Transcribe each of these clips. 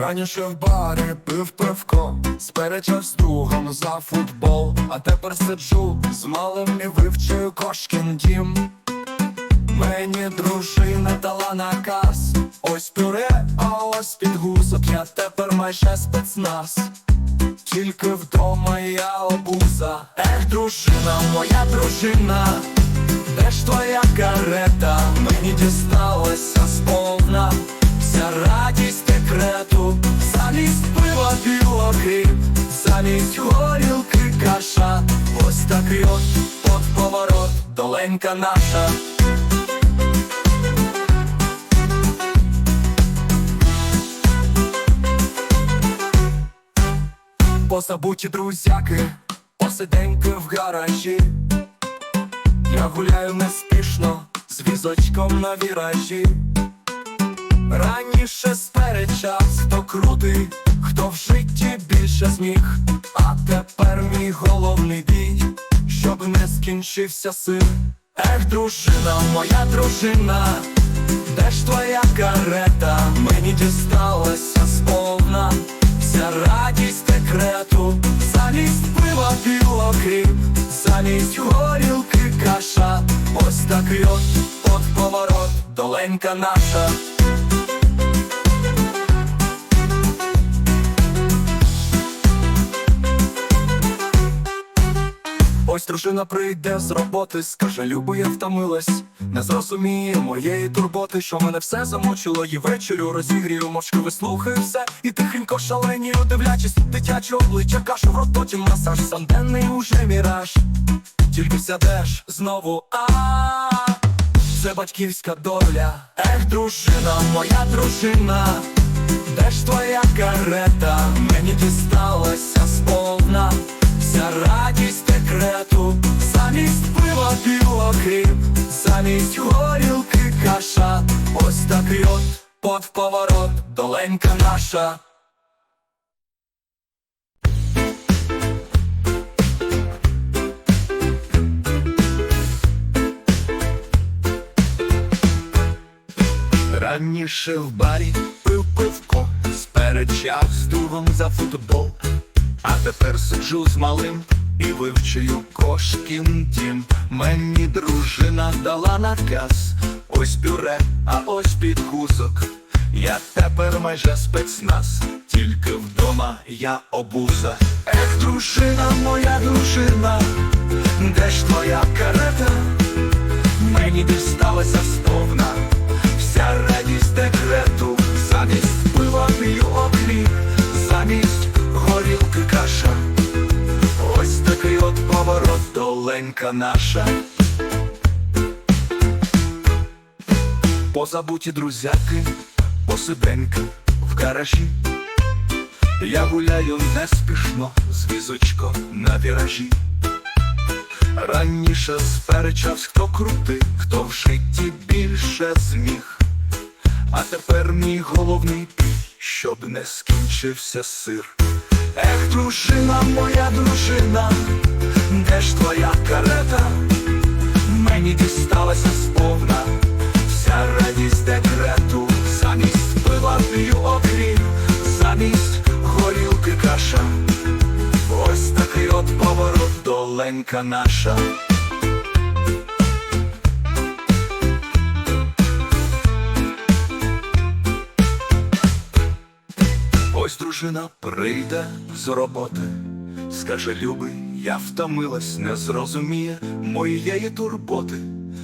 Раніше в барі пив пивко, сперечав з другом за футбол, а тепер сиджу з малим і вивчую кошкін дім. Мені дружина дала наказ, ось пюре, а ось підгузок, я тепер майже спецназ. Тільки вдома я обуза, ех, дружина, моя дружина, де ж твоя карета? Мені дісталася сповна вся радість пива білокріп, замість горілки каша, ось такий от от поворот, доленька наша. Позабуті друзяки, посиденьки в гаражі. Я гуляю неспішно з візочком на віражі. Раніше сперечавсь, хто крутий, хто в житті більше зміг. А тепер мій головний бій, щоб не скінчився син. Ех, дружина, моя дружина, де ж твоя карета? Мені дісталася сповна вся радість декрету, замість пива білокріп, замість горілки каша, ось такий от, от поворот, доленька наша. Ось дружина прийде з роботи, скаже, любо, я втомилась, не зрозуміє моєї турботи, що мене все замучило, і вечерю розігрію, мовчки вислухаю все, і тихенько шаленію, дивлячись, дитяче обличчя, кашу в рот, потім масаж, сам денний уже міраж, тільки сядеш знову, а це батьківська доля, ех, дружина, моя дружина, де ж твоя карета? Мені дісталася сповна вся радість замість горілки каша, ось такий от под поворот, доленька наша. Раніше в барі пив пивко, сперечав з другом за футбол. А тепер сиджу з малим і вивчую кошкін дім. Мені дружина дала наказ, ось пюре, а ось підгузок. Я тепер майже спецназ, тільки вдома я обуза. Ех, дружина, моя дружина, де ж твоя карета? Мені дісталася доленька наша. Позабуті друзяки, посиденьки в гаражі. Я гуляю неспішно з візочком на віражі. Раніше сперечавсь, хто крутий, хто в житті більше зміг. А тепер мій головний бій, щоб не скінчився сир. Ех, дружина, моя дружина, де ж твоя карета? Мені дісталася сповна вся радість декрету, замість пива п'ю окріп, замість горілки каша. Ось такий от поворот, доленька наша. Ось дружина прийде з роботи, скаже, любий, я втомилась, не зрозуміє моєї турботи,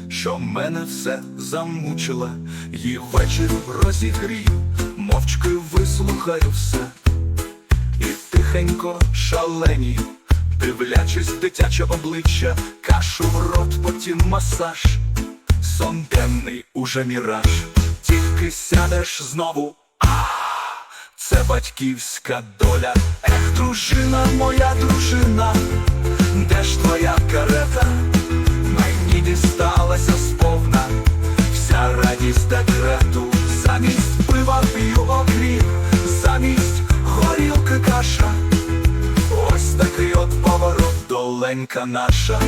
що мене все замучила, її вечерю розігрію, мовчки вислухаю все, і тихенько шаленію, дивлячись дитяче обличчя, кашу в рот, потім масаж, сон денний уже міраж, тільки сядеш знову. Це батьківська доля, ех, дружина, моя дружина, де ж твоя карета? Мені дісталася сповна вся радість декрету, замість пива п'ю окріп, замість горілки каша. Ось такий от поворот, доленька наша.